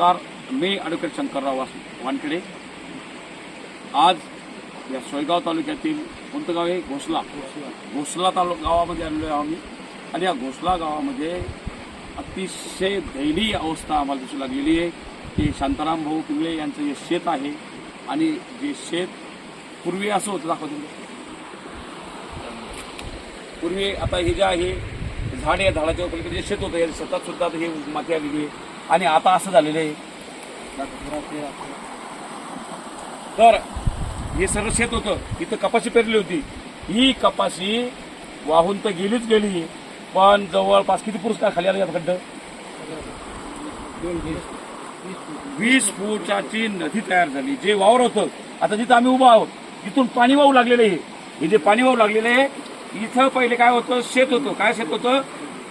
नमस्कार मी ॲडव्होकेट शंकरराव वास- वानखेडे. आज या सोयगाव तालुक्यातील कोणतं गाव आहे? घोसला. घोसला तालु गावामध्ये आलेलो आहे आम्ही. आणि या घोसला गावामध्ये अतिशय दैनीय अवस्था आम्हाला दिसू लागलेली आहे. की शांताराम भाऊ पिंगळे यांचं जे शेत आहे आणि जे शेत पूर्वी असं होतं दाखवतो पूर्वी आता हे जे आहे झाड या झाडाच्या पलीकडे जे शेत होतं या शेतात सुद्धा आता हे माती आलेली आहे. आणि आता असं झालेलं आहे. तर हे सर्व शेत होतं. इथं कपाशी पेरली होती. ही कपाशी वाहून तर गेलीच गेली. पण जवळपास किती पुरस्कार खाली आला या खड्ड? वीस फुटाची नदी तयार झाली. जे वावर होतं. आता जिथं आम्ही उभा आहोत तिथून पाणी वाहू लागलेलं आहे. हे जे पाणी वाहू लागलेलं आहे इथं पहिले काय होतं? शेत होतं. काय शेत होतं?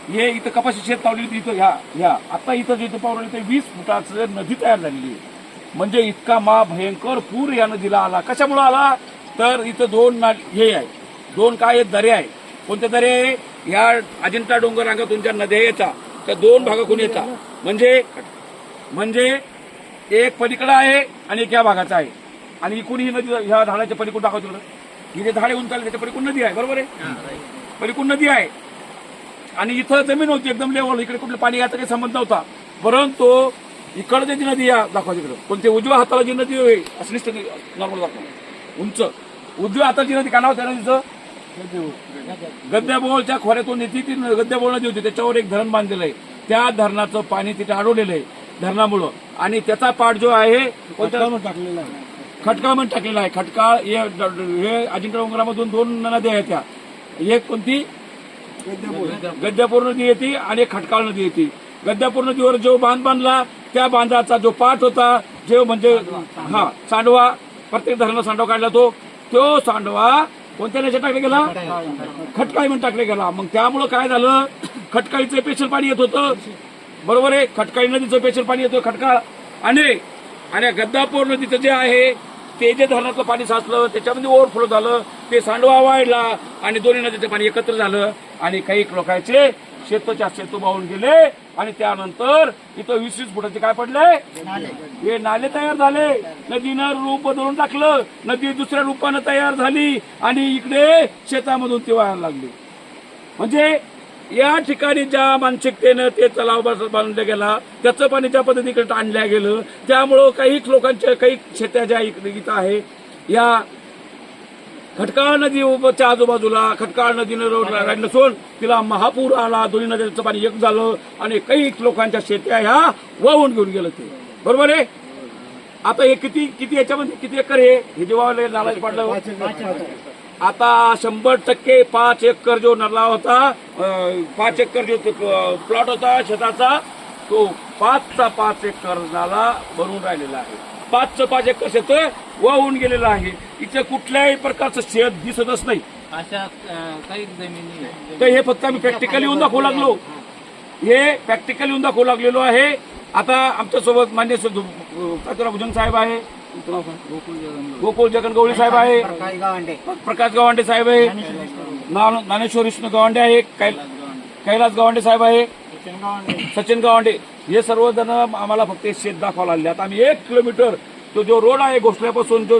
हे इथं कपाशी शेत लावलेली होती इथं ह्या ह्या. आता इथं जिथं पावलेलं ते वीस फुटाचं नदी तयार झालेली आहे. म्हणजे इतका मा भयंकर पूर या नदीला आला. कशामुळे आला? तर इथं दोन हे आहे. दोन काय आहेत? दर्या आहे. कोणत्या दर्या आहे ह्या अजिंठा डोंगर रांगातून ज्या नद्या येतात त्या दोन भागातून येतात. म्हणजे म्हणजे एक पलीकडं आहे आणि एक या भागाचा आहे. आणि इकडून ही नदी ह्या झाडाच्या पलीकडून दाखवतो ही जे झाडे उंचाल त्याच्या पलीकडून नदी आहे. बरोबर आहे? पलीकडून नदी आहे. आणि इथं जमीन होती एकदम लेवल इकडे कुठलं पाणी याचा काही संबंध नव्हता. परंतु इकडे जी नदी आहे दाखवा तिकडं. कोणते उजव्या हाताला जी नदी आहे असं नुसतं नॉर्मल दाखवा. उंच. उजव्या हाताची नदी का नाव त्या नदीचं गद्याबोळच्या खोऱ्यातून येते ती गद्याबोळ नदी होती. त्याच्यावर एक धरण बांधलेलं आहे. त्या धरणाचं पाणी तिथे अडवलेलं आहे धरणामुळं. आणि त्याचा पाठ जो आहे कोणत्या टाकलेला आहे. खटकाळ म्हणून टाकलेला आहे. खटकाळ हे हे अजिंठा डोंगरामधून दोन नद्या आहेत त्या. एक कोणती? गद्यापूर नदी येते आणि खटकाळ नदी येते. गद्यापूर नदीवर जो बांध बांधला त्या बांधाचा जो पाठ होता जे म्हणजे हा सांडवा प्रत्येक धरणाला सांडवा काढला तो. तो सांडवा कोणत्या नद्या टाकला गेला? खटकाळी म्हणून टाकला गेला. मग त्यामुळं काय झालं? खटकाळीचं पेशल पाणी येत होतं. बरोबर आहे? खटकाळी नदीचं पेशल पाणी येतं खटकाळ. आणि आणि गद्दापूर नदीचं जे आहे ते जे धरणातलं पाणी साचलं त्याच्यामध्ये ओव्हरफ्लो झालं ते सांडवा वाढला आणि दोन्ही नदीचं पाणी एकत्र झालं. आणि काही लोकांचे शेतच्या शेतू वाहून गेले आणि त्यानंतर इथं वीस वीस फुटाचे काय पडले? हे नाले तयार झाले. नदीनं रूप बदलून टाकलं. नदी दुसऱ्या रूपानं तयार झाली आणि इकडे शेतामधून ती वाहायला लागली. म्हणजे या ठिकाणी ज्या मानसिकतेनं ते तलाव बस- बांधला गेला त्याचं पाणी ज्या पद्धतीकडे आणल्या गेलं त्यामुळं काही लोकांच्या काही शेत्या ज्या इथं आहे या खटकाळ नदीच्या आजूबाजूला खटकाळ नदीनं रोड नसून तिला महापूर आला दोन्ही नद्यांचं पाणी एक झालं आणि काही लोकांच्या शेत्या ह्या वाहून घेऊन गेलं ते. बरोबर आहे? आता हे किती किती याच्यामध्ये किती एकर हे? जेव्हा नालाज पाडलं. आता शंभर टक्के पाच एकर जो नरला होता पाच एकर जो प्लॉट होता शेताचा तो पाचचा पाच एकर नाला बनवून राहिलेला आहे. पाचचं पाच एकर शेत वाहून गेलेलं आहे. इथे कुठल्याही प्रकारचं शेत दिसतच नाही. अशा काही जमिनी. तर हे फक्त आम्ही प्रॅक्टिकली येऊन दाखवू लागलो. हे प्रॅक्टिकली येऊन दाखवू लागलेलो आहे. आता आमच्यासोबत मान्य साहेब आहे. तुमचं नाव गोकुळ जगन गवळी साहेब आहे. प्रकाश गवांडे साहेब आहे. ना- ज्ञानेश्वर विष्णू गवांडे आहे. कैलास गवांडे साहेब आहे. सचिन गवांडे. हे सर्वजण आम्हाला फक्त हे शेत दाखवायला लागले. आता आम्ही एक किलोमीटर तो जो रोड आहे घोसल्यापासून जो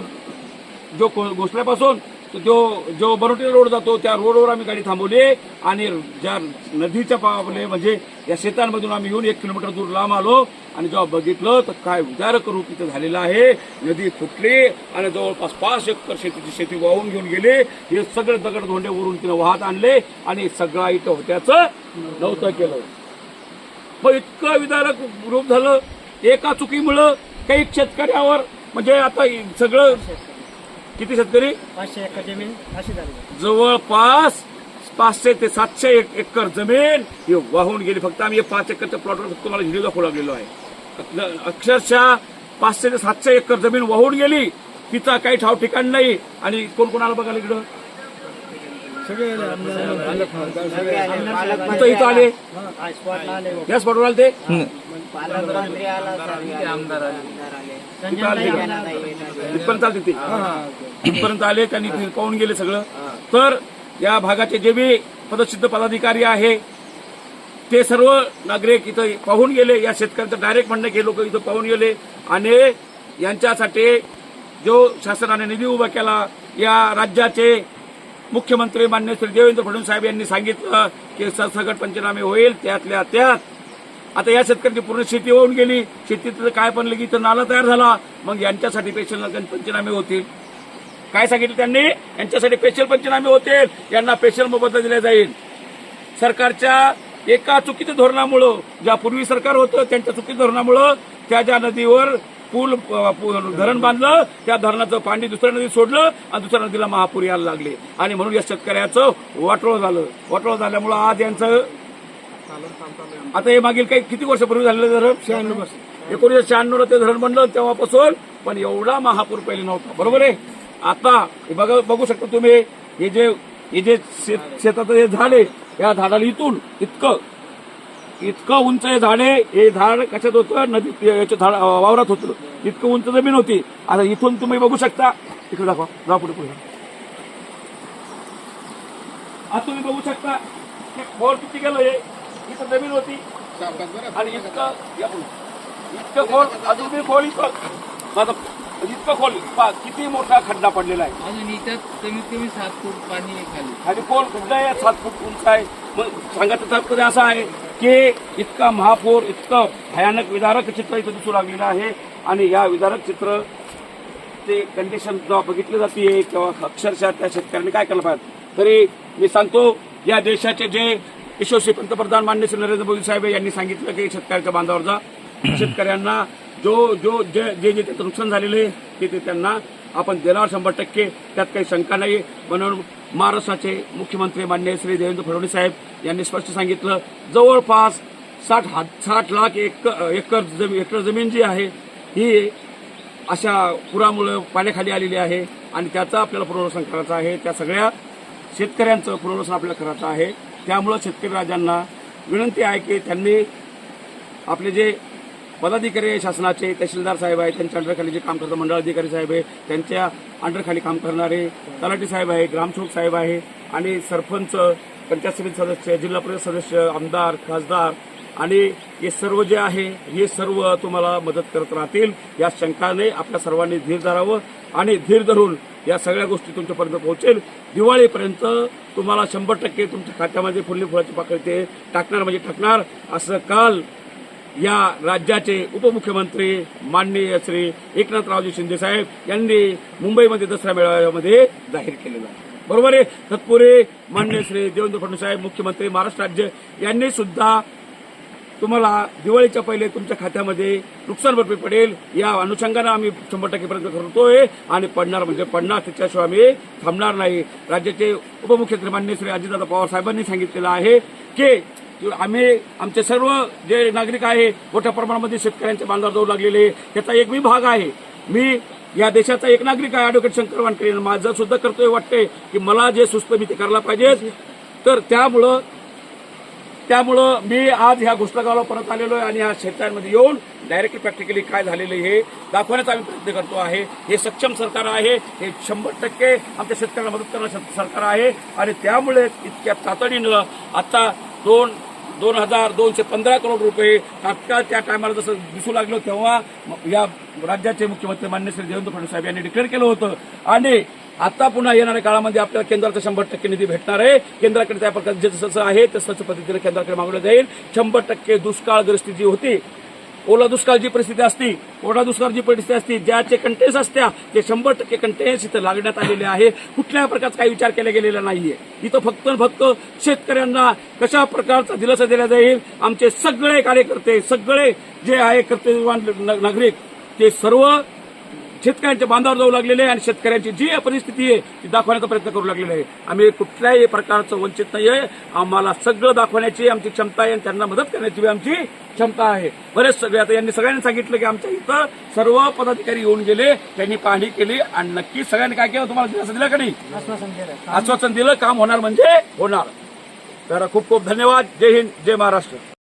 जो को- घोसल्यापासून जो जो बरोटीला रोड जातो त्या रोडवर आम्ही गाडी थांबवली आणि ज्या नदीच्या पावले म्हणजे या शेतांमधून आम्ही येऊन एक किलोमीटर दूर लांब आलो आणि जेव्हा बघितलं तर काय उदारक रूप इथं झालेलं आहे. नदी फुटली आणि जवळपास पाच एकर शेतीची शेती वाहून घेऊन गेले. हे सगळे दगड धोंडे वरून तिनं वाहत आणले आणि सगळा इथं होत्याचं नव्हतं केलं. मग इतकं विदारक रूप झालं. एका चुकीमुळं काही शेतकऱ्यावर म्हणजे आता सगळं किती शेतकरी? पाचशे एकर जमीन अशी झाली. जवळपास पाचशे ते सातशे एक एकर जमीन ही वाहून गेली. फक्त आम्ही हे पाच एकरच्या प्लॉटवर फक्त मला व्हिडिओ दाखवू लागलेलो आहे. अक्षरशः पाचशे ते सातशे एकर जमीन वाहून गेली. तिचा काही ठाव ठिकाण नाही. आणि कोण कोण आलं बघायला इकडं? सगळे इथं इथं आले. या स्पॉटवर आले ते पालकमंत्री आला आमदार आले. आले. इथपर्यंत आले ते. इथपर्यंत आले त्यांनी ते पाहून गेले सगळं? तर या भागाचे जे बी पदसिद्ध पदाधिकारी आहे ते सर्व नागरिक इथं पाहून गेले. या शेतकऱ्यांचं डायरेक्ट म्हणणं की लोक इथं पाहून गेले. आणि यांच्यासाठी जो शासनाने निधी उभा केला या राज्याचे मुख्यमंत्री मान्य श्री देवेंद्र फडणवीस साहेब यांनी सांगितलं की सरसकट पंचनामे होईल त्यातल्या त्यात. आता या शेतकऱ्यांची पूर्ण शेती होऊन गेली. शेतीत काय पण लगी इथं नाला तयार झाला. मग यांच्यासाठी पेशल पंचनामे होतील. काय सांगितलं त्यांनी? यांच्यासाठी स्पेशल पंचनामे होतील. यांना स्पेशल मोबदला दिला जाईल. सरकारच्या एका चुकीच्या धोरणामुळं ज्या पूर्वी सरकार होतं त्यांच्या चुकीच्या धोरणामुळं त्या ज्या नदीवर पूल धरण बांधलं त्या धरणाचं पाणी दुसऱ्या नदीत सोडलं आणि दुसऱ्या नदीला महापूर यायला लागले. आणि म्हणून या शेतकऱ्याचं वाटोळ झालं. वाटोळ झाल्यामुळं आज यांचं आता हे मागील काही किती वर्षापूर्वी झालेलं धरण? शहाण्णव वर्ष. एकोणीसशे शहाण्णवला ते धरण बनलं तेव्हापासून पण एवढा महापूर पहिले नव्हता. बरोबर आहे? आता हे बघा बघू शकता तुम्ही हे जे हे जे शेत- शेताचं हे झाड आहे या झाडाला इथून इतकं इतकं उंच हे झाड हे झाड कशात होतं? नदी याच्या झाड वावरात होतं. इतकं उंच जमीन होती. आता इथून तुम्ही बघू शकता. इकडे दाखवा. जा पुढे पुढे. आता तुम्ही बघू शकता. की खोल किती गेलं हे? इथं जमीन होती. आणि इतकं. इतकं खोल अजून बी खोल इतकं इतकं खोल. किती मोठा खड्डा पडलेला आहे. अजून इथं कमीत कमी सात फूट पाणी खाली. आणि खोल खड्डा आहे सात फूट उंच आहे. मग सांगायचं तात्पर्य असं आहे की इतका महापूर इतकं भयानक विदारक चित्र इथं दिसू लागलेलं आहे. आणि या विदारक चित्र ते कंडिशन जेव्हा बघितली जाते तेव्हा अक्षरशः त्या शेतकऱ्यांनी काय केलं पाहिजे? तरी मी सांगतो या देशाचे जे यशस्वी पंतप्रधान मान्य श्री नरेंद्र मोदी साहेब यांनी सांगितलं की शेतकऱ्याच्या बांधावर जा. शेतकऱ्यांना जो जो जे जे जे त्याचं नुकसान झालेलं आहे ते ते त्यांना आपण देणार शंभर टक्के. त्यात काही शंका नाही. म्हणून महाराष्ट्राचे मुख्यमंत्री मान्य श्री देवेंद्र फडणवीस साहेब यांनी स्पष्ट सांगितलं जवळपास साठ हा साठ लाख एक एकर जमीन एकर जमीन जी आहे ही अशा पुरामुळे पाण्याखाली आलेली आहे आणि त्याचा आपल्याला पुनर्वसन करायचं आहे. त्या सगळ्या शेतकऱ्यांचं पुनर्वसन आपल्याला करायचं आहे. त्यामुळं शेतकरी राजांना विनंती आहे की त्यांनी आपले जे पदाधिकारी आहे शासनाचे तहसीलदार साहेब आहे त्यांच्या अंडरखाली जे काम करतात मंडळ अधिकारी साहेब आहे त्यांच्या अंडरखाली काम करणारे तलाठी साहेब आहे ग्रामसेवक साहेब आहे आणि सरपंच पंचायत समिती सदस्य जिल्हा परिषद सदस्य आमदार खासदार आणि हे सर्व जे आहे हे सर्व तुम्हाला मदत करत राहतील. या शंकाने आपल्या सर्वांनी धीर धरावं आणि धीर धरून या सगळ्या गोष्टी तुमच्यापर्यंत पोहोचेल. दिवाळीपर्यंत तुम्हाला शंभर टक्के तुमच्या खात्यामध्ये फुल्ली फुलाची पाकळी ते टाकणार म्हणजे टाकणार. असं काल या राज्याचे उपमुख्यमंत्री माननीय श्री एकनाथरावजी शिंदे साहेब यांनी मुंबईमध्ये दसरा मेळाव्यामध्ये जाहीर केलेलं आहे. बरोबर आहे? तत्पूर्वी माननीय श्री देवेंद्र फडणवीस साहेब मुख्यमंत्री महाराष्ट्र राज्य यांनी सुद्धा तुम्हाला दिवाळीच्या पहिले तुमच्या खात्यामध्ये नुकसान भरपाई पडेल या अनुषंगानं आम्ही शंभर टक्के करतोय आणि पडणार म्हणजे पडणार त्याच्याशिवाय आम्ही थांबणार नाही. राज्याचे उपमुख्यमंत्री मान्य श्री अजितदादा पवार साहेबांनी सांगितलेलं आहे की आम्ही आमचे सर्व जे नागरिक आहे मोठ्या प्रमाणामध्ये शेतकऱ्यांच्या बांधावर जाऊ लागलेले त्याचा एक मी भाग आहे. मी या देशाचा एक नागरिक आहे ॲडव्होकेट शंकर वानकरे माझं सुद्धा कर्तव्य वाटतंय की मला जे सुस्त मी ते करायला पाहिजे तर त्यामुळं त्यामुळं मी आज ह्या घोषणागावाला परत आलेलो आहे आणि ह्या शेतकऱ्यांमध्ये येऊन डायरेक्टली प्रॅक्टिकली काय झालेलं आहे हे दाखवण्याचा आम्ही प्रयत्न करतो आहे. हे सक्षम सरकार आहे. हे शंभर टक्के आमच्या शेतकऱ्यांना मदत करणारं सरकार आहे. आणि त्यामुळे इतक्या तातडीनं आता दोन दोन हजार दोनशे पंधरा करोड रुपये तात्काळ त्या टायमाला जसं दिसू लागलं तेव्हा या राज्याचे मुख्यमंत्री मान्य श्री देवेंद्र फडणवीस साहेब यांनी डिक्लेअर केलं होतं. आणि आता पुन्हा येणाऱ्या काळामध्ये आपल्याला केंद्राचा शंभर टक्के निधी भेटणार आहे. केंद्राकडे त्या प्रकारचे जसं आहे तसंच पद्धतीने केंद्राकडे मागवलं जाईल. शंभर टक्के दुष्काळग्रस्ती जी होती ओला दुष्काळची परिस्थिती असती ओढा दुष्काळची परिस्थिती असती ज्याचे कंटेन्स असत्या ते शंभर टक्के कंटेन्स इथं लागण्यात आलेले आहे कुठल्याही प्रकारचा काही विचार केला गेलेला नाहीये. इथं फक्त फक्त शेतकऱ्यांना कशा प्रकारचा दिलासा दिला जाईल आमचे सगळे कार्यकर्ते सगळे जे आहे कर्तव्यवान नागरिक ते सर्व शेतकऱ्यांच्या बांधावर जाऊ लागलेले आहे आणि शेतकऱ्यांची जी परिस्थिती आहे ती दाखवण्याचा प्रयत्न करू लागलेला आहे. आम्ही कुठल्याही प्रकारचं वंचित नाही आहे आम्हाला सगळं दाखवण्याची आमची क्षमता आहे आणि त्यांना मदत करण्याची आमची क्षमता आहे. बरेच सगळे आता यांनी सगळ्यांनी सांगितलं की आमच्या इथं सर्व पदाधिकारी येऊन गेले त्यांनी पाहणी केली आणि नक्की सगळ्यांनी काय केलं तुम्हाला दिलासा दिला का नाही? आश्वासन दिलं काम होणार म्हणजे होणार. तर खूप खूप धन्यवाद. जय हिंद जय महाराष्ट्र.